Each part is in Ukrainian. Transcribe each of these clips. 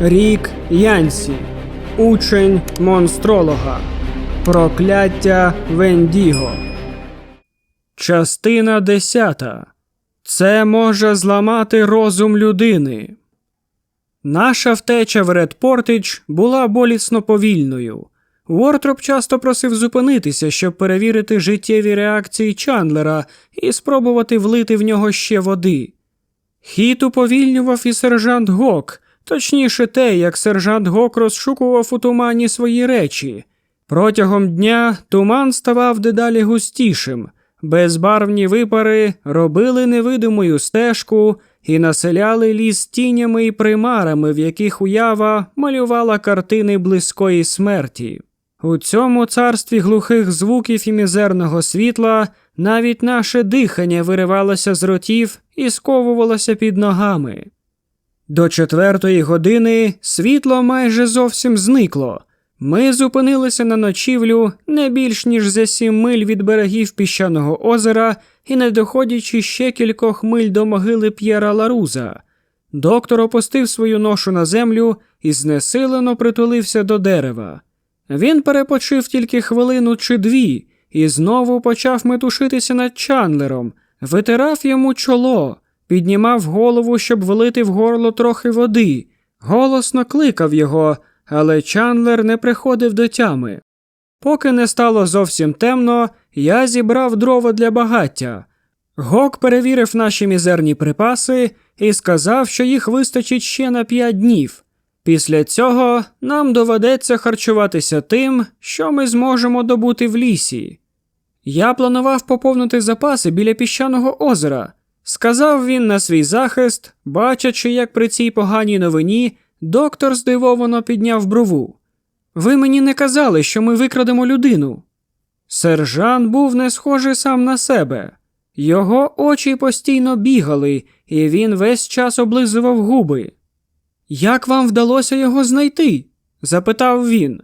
Рік Янсі, учень монстролога. Прокляття Вендіго. Частина 10. Це може зламати розум людини. Наша втеча в Редпортич була болісно повільною. Уортроп часто просив зупинитися, щоб перевірити життєві реакції Чандлера і спробувати влити в нього ще води. Хід уповільнював і сержант Гок, точніше те, як сержант Гок розшукував у тумані свої речі. Протягом дня туман ставав дедалі густішим, безбарвні випари робили невидимою стежку і населяли ліс тінями і примарами, в яких уява малювала картини близької смерті. У цьому царстві глухих звуків і мізерного світла навіть наше дихання виривалося з ротів і сковувалося під ногами. До четвертої години світло майже зовсім зникло. Ми зупинилися на ночівлю не більш ніж за сім миль від берегів піщаного озера і не доходячи ще кількох миль до могили П'єра Ларуза. Доктор опустив свою ношу на землю і знесилено притулився до дерева. Він перепочив тільки хвилину чи дві і знову почав метушитися над Чандлером, витирав йому чоло, піднімав голову, щоб влити в горло трохи води, голосно кликав його, але Чандлер не приходив до тями. Поки не стало зовсім темно, я зібрав дрова для багаття. Гок перевірив наші мізерні припаси і сказав, що їх вистачить ще на п'ять днів. Після цього нам доведеться харчуватися тим, що ми зможемо добути в лісі. Я планував поповнити запаси біля піщаного озера, сказав він на свій захист, бачачи, як при цій поганій новині доктор здивовано підняв брову. Ви мені не казали, що ми викрадемо людину. Сержант був не схожий сам на себе. Його очі постійно бігали, і він весь час облизував губи. Як вам вдалося його знайти? запитав він.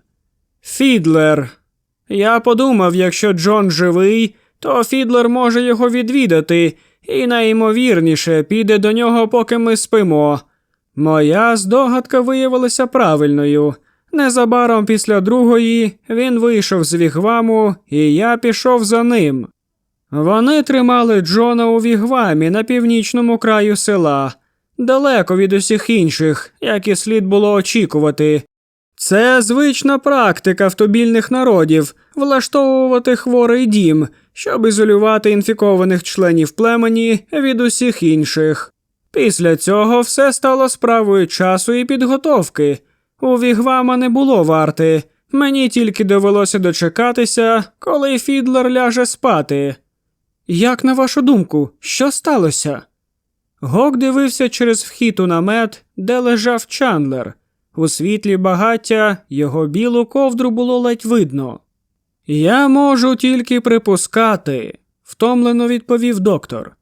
Фідлер. Я подумав, якщо Джон живий, то Фідлер може його відвідати, і найімовірніше піде до нього, поки ми спимо. Моя здогадка виявилася правильною. Незабаром після другої він вийшов з вігваму, і я пішов за ним. Вони тримали Джона у вігвамі на північному краю села, далеко від усіх інших, як і слід було очікувати. Це звична практика втобільних народів влаштовувати хворий дім, щоб ізолювати інфікованих членів племені від усіх інших. Після цього все стало справою часу і підготовки. У Вігвама не було варти, мені тільки довелося дочекатися, коли Фідлер ляже спати. Як на вашу думку, що сталося? Гок дивився через вхід у намет, де лежав Чандлер. У світлі багаття його білу ковдру було ледь видно. Я можу тільки припускати, втомлено відповів доктор.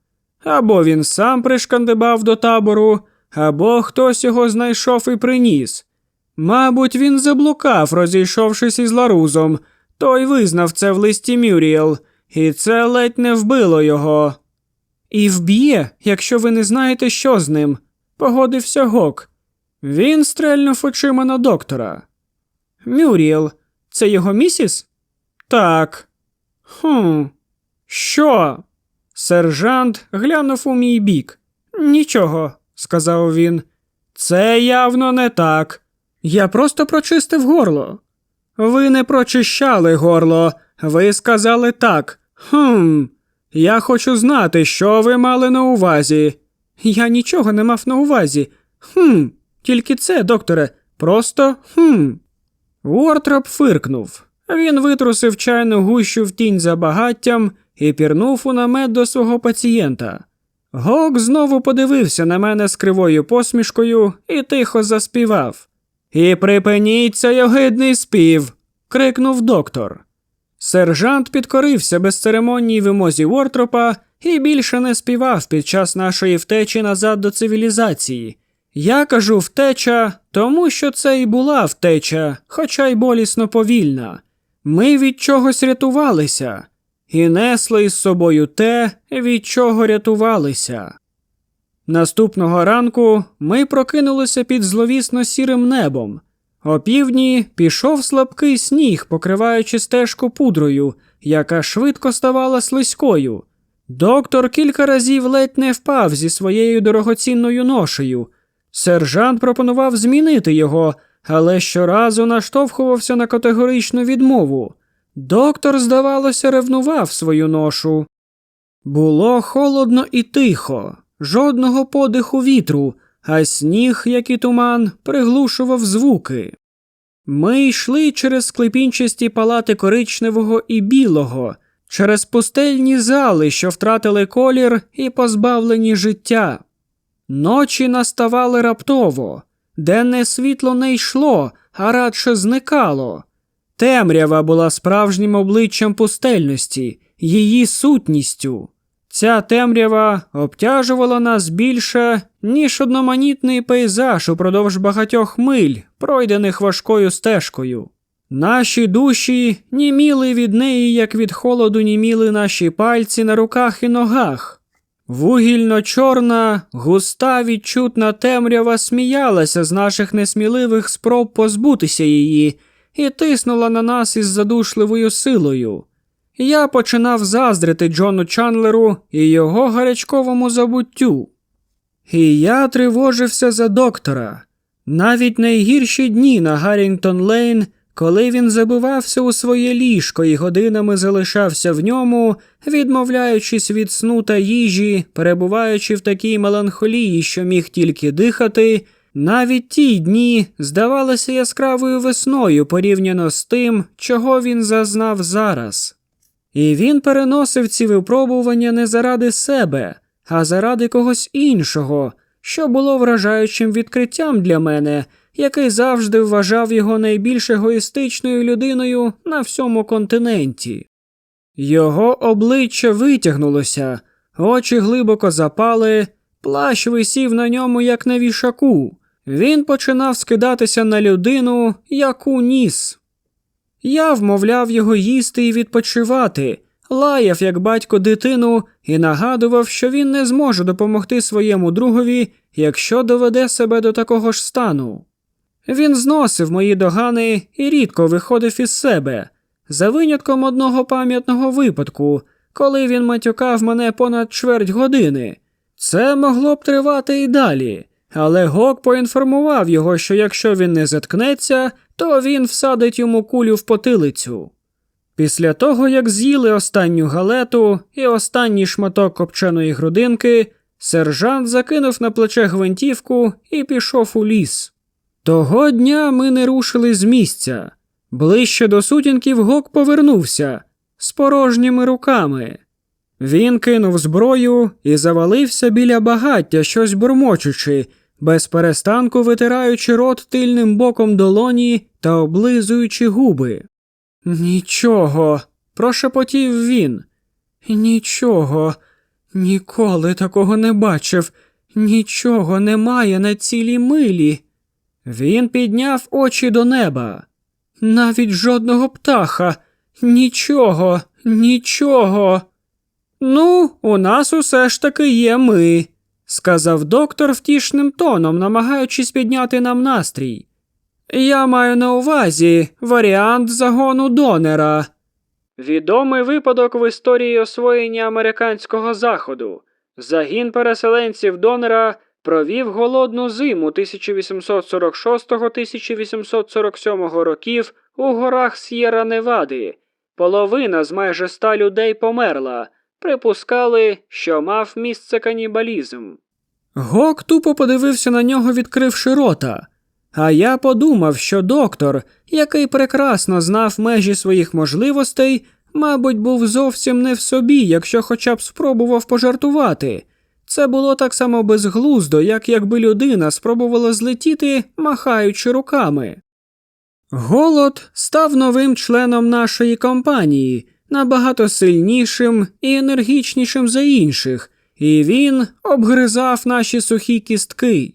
Або він сам пришкандибав до табору, або хтось його знайшов і приніс. Мабуть, він заблукав, розійшовшись із Ларузом, той визнав це в листі Мюріел, і це ледь не вбило його. І вб'є, якщо ви не знаєте, що з ним, погодився Гок. Він стрельнув очима на доктора. Мюріел, це його місіс? Так. Хм. Що? Сержант глянув у мій бік. Нічого, сказав він. Це явно не так. Я просто прочистив горло. Ви не прочищали горло, ви сказали так. Хм. Я хочу знати, що ви мали на увазі. Я нічого не мав на увазі. Хм. Тільки це, докторе, просто хм. Уортроп фиркнув. Він витрусив чайну гущу в тінь за багаттям і пірнув у намет до свого пацієнта. Гок знову подивився на мене з кривою посмішкою і тихо заспівав. І припиніть цей огидний спів. крикнув доктор. Сержант підкорився безцеремонній вимозі Уортропа і більше не співав під час нашої втечі назад до цивілізації. Я кажу втеча, тому що це і була втеча, хоча й болісно повільна. Ми від чогось рятувалися і несли із собою те, від чого рятувалися. Наступного ранку ми прокинулися під зловісно сірим небом. О півдні пішов слабкий сніг, покриваючи стежку пудрою, яка швидко ставала слизькою. Доктор кілька разів ледь не впав зі своєю дорогоцінною ношею. Сержант пропонував змінити його, але щоразу наштовхувався на категоричну відмову. Доктор, здавалося, ревнував свою ношу. Було холодно і тихо, жодного подиху вітру, а сніг, як і туман, приглушував звуки. Ми йшли через склепінчасті палати коричневого і білого, через пустельні зали, що втратили колір і позбавлені життя. Ночі наставали раптово, денне світло не йшло, а радше зникало. Темрява була справжнім обличчям пустельності, її сутністю. Ця темрява обтяжувала нас більше, ніж одноманітний пейзаж упродовж багатьох миль, пройдених важкою стежкою. Наші душі німіли від неї, як від холоду німіли наші пальці на руках і ногах. Вугільно-чорна, густа відчутна темрява сміялася з наших несміливих спроб позбутися її і тиснула на нас із задушливою силою. Я починав заздрити Джону Чанлеру і його гарячковому забуттю. І я тривожився за доктора. Навіть найгірші дні на Гаррінгтон Лейн, коли він забивався у своє ліжко і годинами залишався в ньому, відмовляючись від сну та їжі, перебуваючи в такій меланхолії, що міг тільки дихати, навіть ті дні здавалися яскравою весною порівняно з тим, чого він зазнав зараз. І він переносив ці випробування не заради себе, а заради когось іншого, що було вражаючим відкриттям для мене, який завжди вважав його найбільш егоїстичною людиною на всьому континенті. Його обличчя витягнулося, очі глибоко запали, плащ висів на ньому, як на вішаку. Він починав скидатися на людину, яку ніс. Я вмовляв його їсти і відпочивати, лаяв, як батько дитину, і нагадував, що він не зможе допомогти своєму другові, якщо доведе себе до такого ж стану. Він зносив мої догани і рідко виходив із себе, за винятком одного пам'ятного випадку, коли він матюкав мене понад чверть години. Це могло б тривати і далі, але Гок поінформував його, що якщо він не заткнеться, то він всадить йому кулю в потилицю. Після того, як з'їли останню галету і останній шматок копченої грудинки, сержант закинув на плече гвинтівку і пішов у ліс. Того дня ми не рушили з місця. Ближче до сутінків Гок повернувся з порожніми руками. Він кинув зброю і завалився біля багаття, щось бурмочучи, без перестанку витираючи рот тильним боком долоні та облизуючи губи. Нічого, прошепотів він. Нічого, ніколи такого не бачив, нічого немає на цілій милі. Він підняв очі до неба. Навіть жодного птаха, нічого, нічого. Ну, у нас усе ж таки є ми, сказав доктор втішним тоном, намагаючись підняти нам настрій. Я маю на увазі варіант загону донера. Відомий випадок в історії освоєння американського заходу. Загін переселенців донера провів голодну зиму 1846-1847 років у горах С'єра Невади. Половина з майже ста людей померла. Припускали, що мав місце канібалізм. Гок тупо подивився на нього, відкривши рота. А я подумав, що доктор, який прекрасно знав межі своїх можливостей, мабуть, був зовсім не в собі, якщо хоча б спробував пожартувати. Це було так само безглуздо, як якби людина спробувала злетіти, махаючи руками. Голод став новим членом нашої компанії, набагато сильнішим і енергічнішим за інших, і він обгризав наші сухі кістки.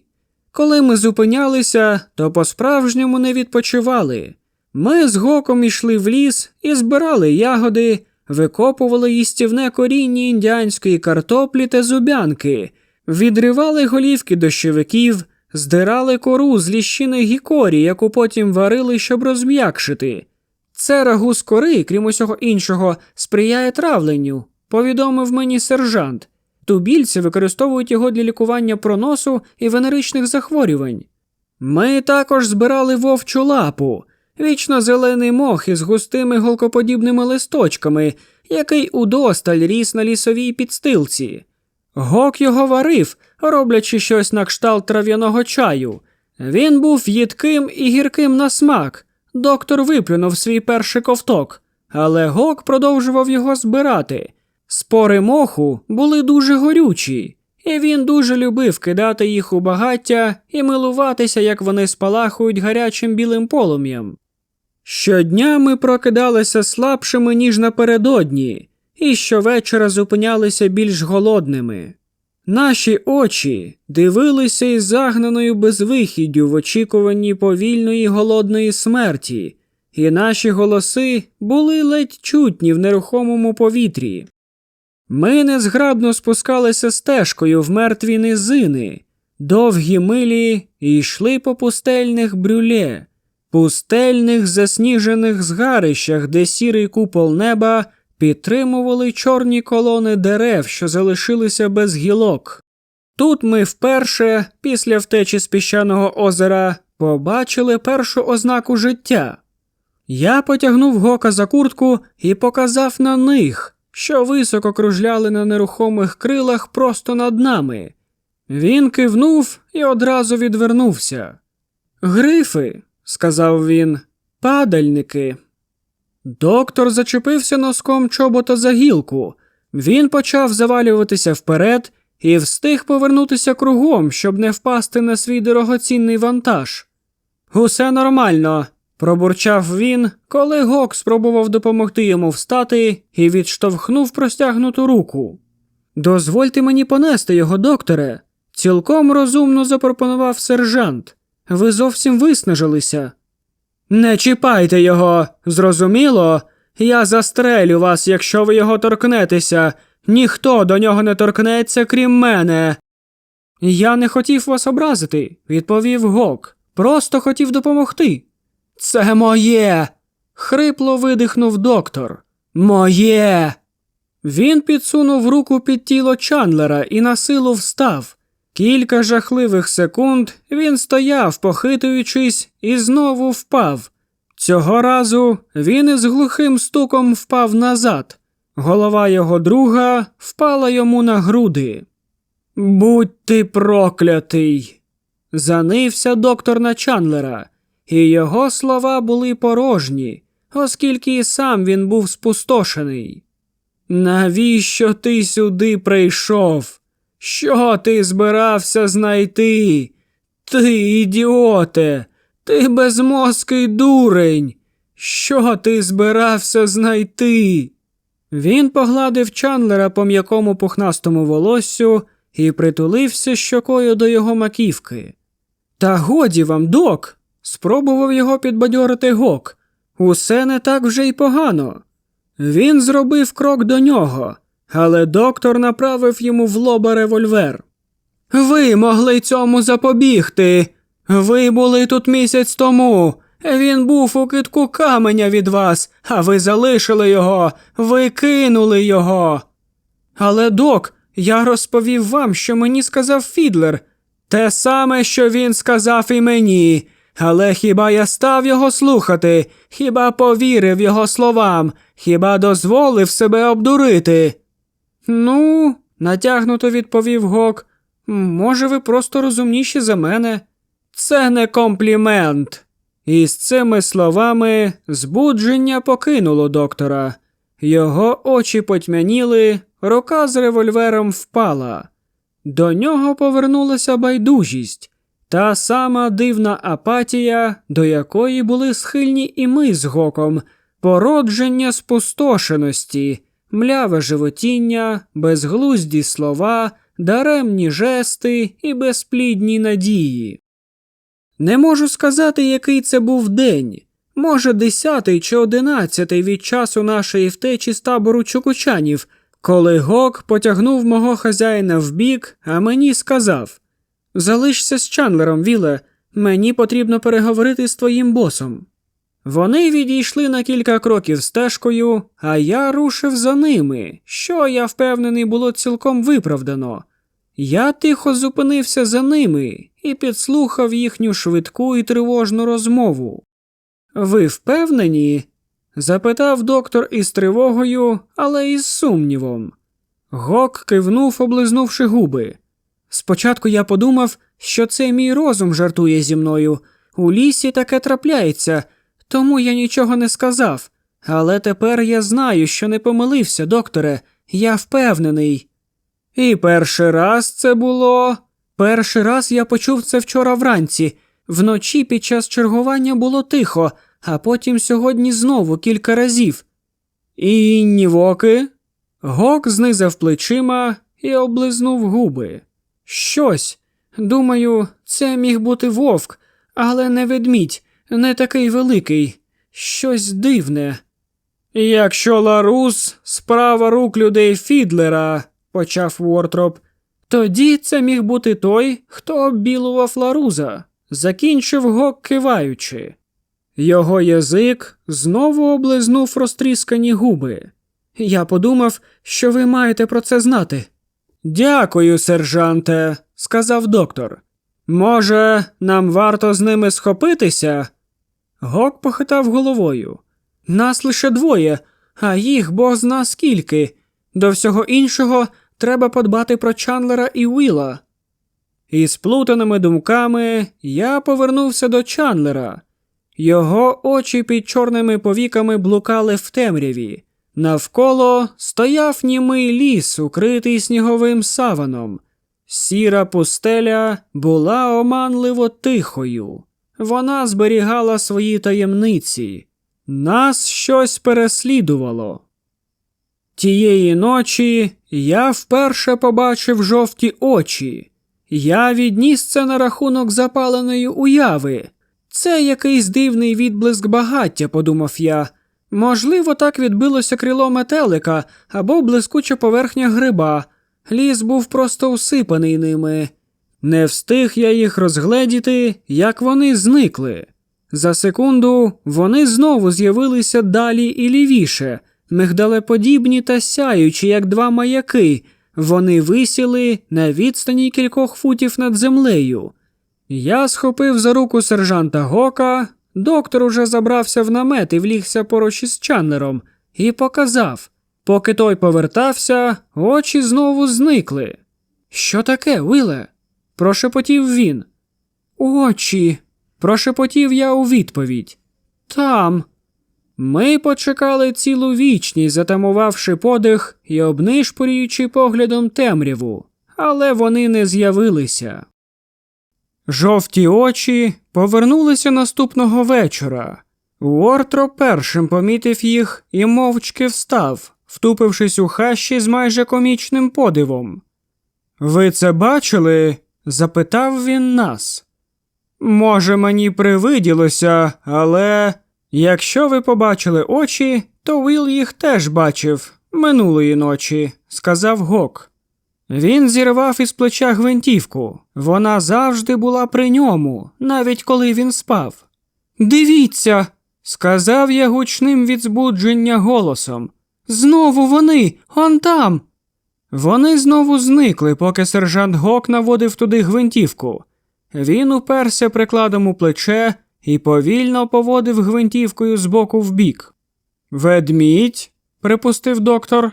Коли ми зупинялися, то по-справжньому не відпочивали. Ми з гоком йшли в ліс і збирали ягоди, викопували їстівне коріння індіанської картоплі та зубянки, Відривали голівки дощовиків, здирали кору з ліщини гікорі, яку потім варили, щоб розм'якшити. Це рагу з кори, крім усього іншого, сприяє травленню, повідомив мені сержант. Тубільці використовують його для лікування проносу і венеричних захворювань. Ми також збирали вовчу лапу, вічно зелений мох із густими голкоподібними листочками, який удосталь ріс на лісовій підстилці. Гок його варив, роблячи щось на кшталт трав'яного чаю. Він був їдким і гірким на смак. Доктор виплюнув свій перший ковток, але гок продовжував його збирати. Спори моху були дуже горючі, і він дуже любив кидати їх у багаття і милуватися, як вони спалахують гарячим білим полум'ям. Щодня ми прокидалися слабшими, ніж напередодні, і щовечора зупинялися більш голодними. Наші очі дивилися із загнаною безвихіддю в очікуванні повільної голодної смерті, і наші голоси були ледь чутні в нерухомому повітрі. Ми незграбно спускалися стежкою в мертві низини, довгі милі йшли по пустельних брюле, пустельних засніжених згарищах, де сірий купол неба підтримували чорні колони дерев, що залишилися без гілок. Тут ми вперше, після втечі з піщаного озера, побачили першу ознаку життя. Я потягнув гока за куртку і показав на них, що високо кружляли на нерухомих крилах просто над нами. Він кивнув і одразу відвернувся. Грифи, сказав він, падальники. Доктор зачепився носком чобота за гілку. Він почав завалюватися вперед і встиг повернутися кругом, щоб не впасти на свій дорогоцінний вантаж. Усе нормально, пробурчав він, коли Гок спробував допомогти йому встати і відштовхнув простягнуту руку. Дозвольте мені понести його, докторе, цілком розумно запропонував сержант. Ви зовсім виснажилися. Не чіпайте його, зрозуміло? Я застрелю вас, якщо ви його торкнетеся. Ніхто до нього не торкнеться, крім мене. Я не хотів вас образити, відповів Гок. Просто хотів допомогти. Це моє. хрипло видихнув доктор. Моє. Він підсунув руку під тіло Чандлера і на силу встав. Кілька жахливих секунд він стояв, похитуючись, і знову впав. Цього разу він із глухим стуком впав назад. Голова його друга впала йому на груди. Будь ти проклятий. Занився доктор на Чандлера, і його слова були порожні, оскільки і сам він був спустошений. Навіщо ти сюди прийшов? Що ти збирався знайти? Ти, ідіоте, ти безмозкий дурень. Що ти збирався знайти? Він погладив Чандлера по м'якому пухнастому волоссю і притулився щокою до його маківки. Та годі вам, док, спробував його підбадьорити гок. Усе не так вже й погано. Він зробив крок до нього, але доктор направив йому в лоба револьвер. Ви могли цьому запобігти. Ви були тут місяць тому. Він був у китку каменя від вас, а ви залишили його, ви кинули його. Але, док, я розповів вам, що мені сказав Фідлер. Те саме, що він сказав і мені. Але хіба я став його слухати? Хіба повірив його словам? Хіба дозволив себе обдурити? Ну, натягнуто відповів Гок. Може, ви просто розумніші за мене. Це не комплімент. І з цими словами збудження покинуло доктора. Його очі потьмяніли, рука з револьвером впала. До нього повернулася байдужість, та сама дивна апатія, до якої були схильні і ми з гоком, породження спустошеності, мляве животіння, безглузді слова, даремні жести і безплідні надії. Не можу сказати, який це був день. Може, десятий чи одинадцятий від часу нашої втечі з табору чукучанів, Коли Гок потягнув мого хазяїна вбік, а мені сказав Залишся з Чандлером, Віле, мені потрібно переговорити з твоїм босом. Вони відійшли на кілька кроків стежкою, а я рушив за ними, що я впевнений було цілком виправдано. Я тихо зупинився за ними і підслухав їхню швидку і тривожну розмову. Ви впевнені? запитав доктор із тривогою, але із сумнівом. Гок кивнув, облизнувши губи. Спочатку я подумав, що це мій розум жартує зі мною. У лісі таке трапляється, тому я нічого не сказав. Але тепер я знаю, що не помилився, докторе, я впевнений. І перший раз це було. Перший раз я почув це вчора вранці. Вночі під час чергування було тихо, а потім сьогодні знову кілька разів. І інні воки. Гок знизав плечима і облизнув губи. Щось. Думаю, це міг бути вовк, але не ведмідь, не такий великий, щось дивне. Якщо Ларус справа рук людей Фідлера, почав Вортроп, тоді це міг бути той, хто оббілував Ларуза, закінчив гок киваючи. Його язик знову облизнув розтріскані губи. Я подумав, що ви маєте про це знати. Дякую, сержанте, сказав доктор. Може, нам варто з ними схопитися? Гок похитав головою. Нас лише двоє, а їх бог зна скільки. До всього іншого треба подбати про Чандлера і Уіла. Із плутаними думками я повернувся до Чандлера. Його очі під чорними повіками блукали в темряві. Навколо стояв німий ліс, укритий сніговим саваном. Сіра пустеля була оманливо тихою. Вона зберігала свої таємниці. Нас щось переслідувало. Тієї ночі я вперше побачив жовті очі. Я відніс це на рахунок запаленої уяви. Це якийсь дивний відблиск багаття, подумав я. Можливо, так відбилося крило метелика або блискуча поверхня гриба. Ліс був просто усипаний ними. Не встиг я їх розгледіти, як вони зникли. За секунду вони знову з'явилися далі і лівіше, мигдалеподібні та сяючі, як два маяки. Вони висіли на відстані кількох футів над землею. Я схопив за руку сержанта Гока, доктор уже забрався в намет і влігся поруч із Чаннером, і показав. Поки той повертався, очі знову зникли. Що таке, Виле? Прошепотів він. Очі. прошепотів я у відповідь. Там. Ми почекали цілу вічність, затамувавши подих і обнишпорюючи поглядом темряву, але вони не з'явилися. Жовті очі повернулися наступного вечора. Уортро першим помітив їх і мовчки встав, втупившись у хащі з майже комічним подивом. Ви це бачили? Запитав він нас. Може, мені привиділося, але якщо ви побачили очі, то Віл їх теж бачив минулої ночі, сказав Гок. Він зірвав із плеча гвинтівку. Вона завжди була при ньому, навіть коли він спав. Дивіться, сказав я гучним від збудження голосом. Знову вони, он там. Вони знову зникли, поки сержант Гок наводив туди гвинтівку. Він уперся прикладом у плече і повільно поводив гвинтівкою з боку в бік. Ведмідь? припустив доктор.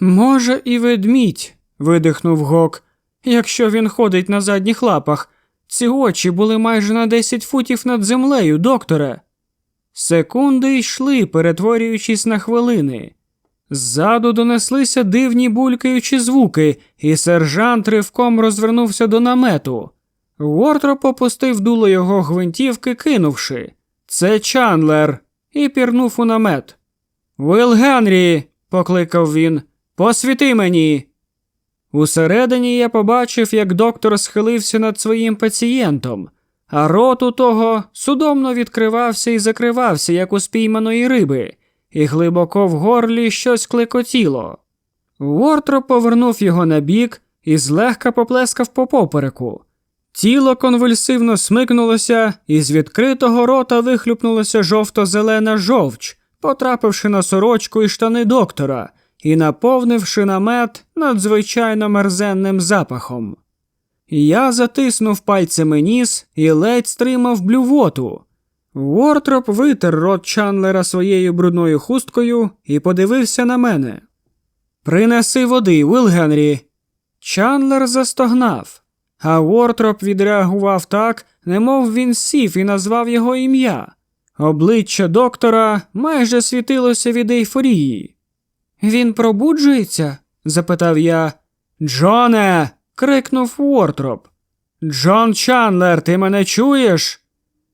Може, і ведмідь, видихнув Гок. Якщо він ходить на задніх лапах, ці очі були майже на 10 футів над землею, докторе. Секунди йшли, перетворюючись на хвилини. Ззаду донеслися дивні булькаючі звуки, і сержант ривком розвернувся до намету. Уортроп опустив дуло його гвинтівки, кинувши Це Чандлер, і пірнув у намет. Уилл Генрі, покликав він, посвіти мені. Усередині я побачив, як доктор схилився над своїм пацієнтом, а рот у того судомно відкривався і закривався, як у спійманої риби, і глибоко в горлі щось клекотіло. Уортроп повернув його на бік і злегка поплескав по попереку. Тіло конвульсивно смикнулося, і з відкритого рота вихлюпнулася жовто-зелена жовч, потрапивши на сорочку і штани доктора і наповнивши намет надзвичайно мерзенним запахом. Я затиснув пальцями ніс і ледь стримав блювоту. Уортроп витер рот Чанлера своєю брудною хусткою і подивився на мене. Принеси води, Уилл. Чанлер застогнав, а Уортроп відреагував так, немов він сів і назвав його ім'я. Обличчя доктора майже світилося від ейфорії. Він пробуджується? запитав я. Джоне. крикнув Уортроп. Джон Чанлер, ти мене чуєш?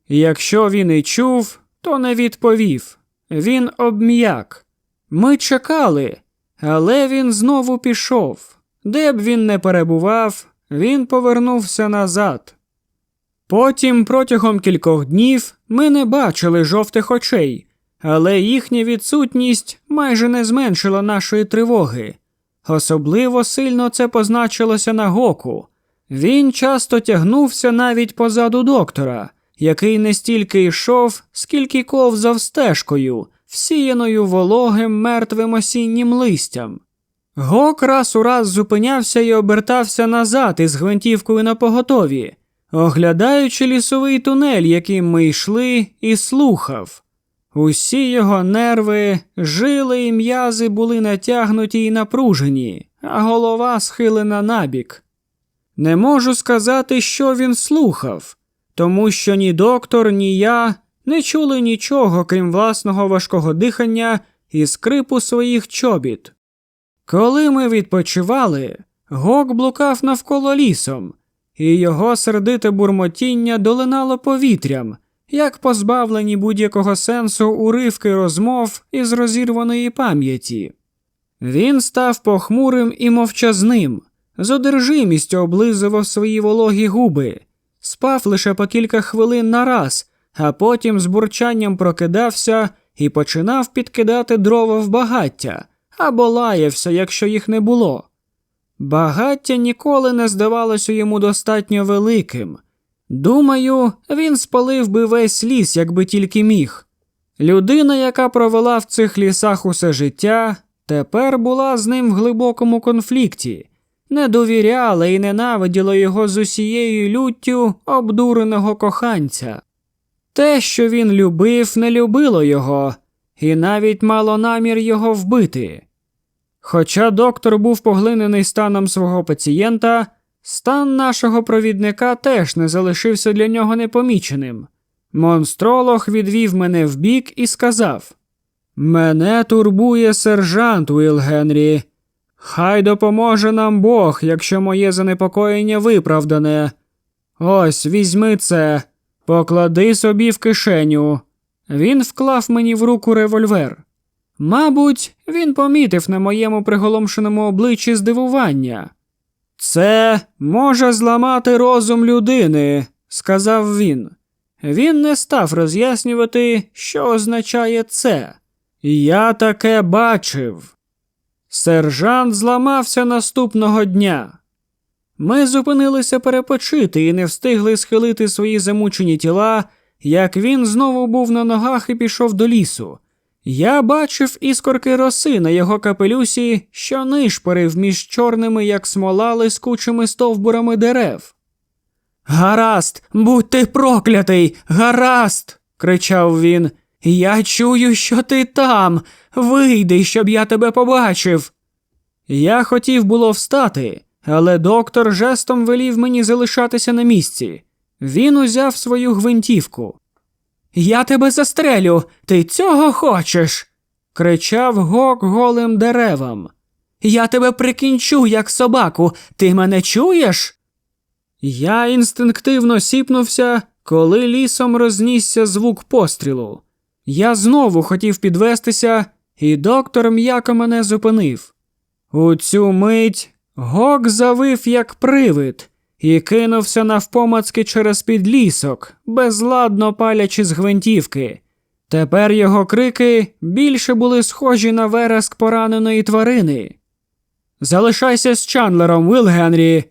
Якщо він і чув, то не відповів. Він обм'як. Ми чекали, але він знову пішов. Де б він не перебував, він повернувся назад. Потім протягом кількох днів ми не бачили жовтих очей, але їхня відсутність майже не зменшила нашої тривоги. Особливо сильно це позначилося на гоку. Він часто тягнувся навіть позаду доктора, який не стільки йшов, скільки ковзав стежкою, всіяною вологим мертвим осіннім листям. Гок раз у раз зупинявся і обертався назад із гвинтівкою на поготові, оглядаючи лісовий тунель, яким ми йшли, і слухав. Усі його нерви, жили і м'язи були натягнуті і напружені, а голова схилена набік. Не можу сказати, що він слухав, тому що ні доктор, ні я не чули нічого, крім власного важкого дихання і скрипу своїх чобіт. Коли ми відпочивали, гок блукав навколо лісом, і його сердите бурмотіння долинало повітрям, як позбавлені будь-якого сенсу уривки розмов із розірваної пам'яті. Він став похмурим і мовчазним, з одержимістю облизував свої вологі губи, спав лише по кілька хвилин на раз, а потім з бурчанням прокидався і починав підкидати дрова в багаття або лаявся, якщо їх не було. Багаття ніколи не здавалося йому достатньо великим. Думаю, він спалив би весь ліс, якби тільки міг. Людина, яка провела в цих лісах усе життя, тепер була з ним в глибокому конфлікті, не довіряла і ненавиділа його з усією люттю обдуреного коханця. Те, що він любив, не любило його, і навіть мало намір його вбити. Хоча доктор був поглинений станом свого пацієнта, стан нашого провідника теж не залишився для нього непоміченим. Монстролог відвів мене вбік і сказав Мене турбує сержант Уіл Генрі. Хай допоможе нам Бог, якщо моє занепокоєння виправдане. Ось візьми це, поклади собі в кишеню. Він вклав мені в руку револьвер. Мабуть, він помітив на моєму приголомшеному обличчі здивування. Це може зламати розум людини, сказав він. Він не став роз'яснювати, що означає це. Я таке бачив. Сержант зламався наступного дня. Ми зупинилися перепочити і не встигли схилити свої замучені тіла, як він знову був на ногах і пішов до лісу. Я бачив іскорки роси на його капелюсі, що нишпорив між чорними, як смола, лискучими стовбурами дерев. Гаразд, будь ти проклятий, гаразд. кричав він. Я чую, що ти там. Вийди, щоб я тебе побачив. Я хотів було встати, але доктор жестом велів мені залишатися на місці. Він узяв свою гвинтівку. Я тебе застрелю, ти цього хочеш. кричав гок голим деревам. Я тебе прикінчу, як собаку, ти мене чуєш? Я інстинктивно сіпнувся, коли лісом рознісся звук пострілу. Я знову хотів підвестися, і доктор м'яко мене зупинив. У цю мить гок завив, як привид, і кинувся навпомацки через підлісок, безладно палячи з гвинтівки. Тепер його крики більше були схожі на вереск пораненої тварини. Залишайся з Чандлером, Вил Генрі.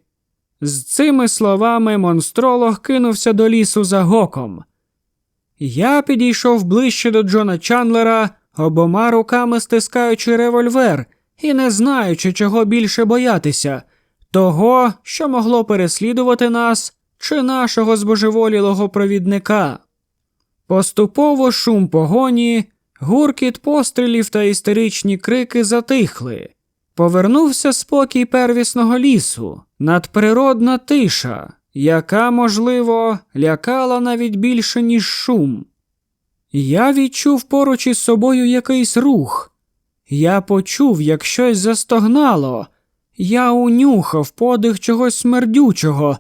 З цими словами монстролог кинувся до лісу за гоком. Я підійшов ближче до Джона Чандлера, обома руками стискаючи револьвер і не знаючи, чого більше боятися того, що могло переслідувати нас, чи нашого збожеволілого провідника. Поступово шум погоні, гуркіт пострілів та істеричні крики затихли. Повернувся спокій первісного лісу, надприродна тиша, яка, можливо, лякала навіть більше, ніж шум. Я відчув поруч із собою якийсь рух. Я почув, як щось застогнало. Я унюхав подих чогось смердючого.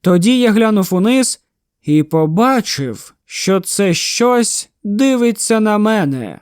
Тоді я глянув униз і побачив, що це щось дивиться на мене.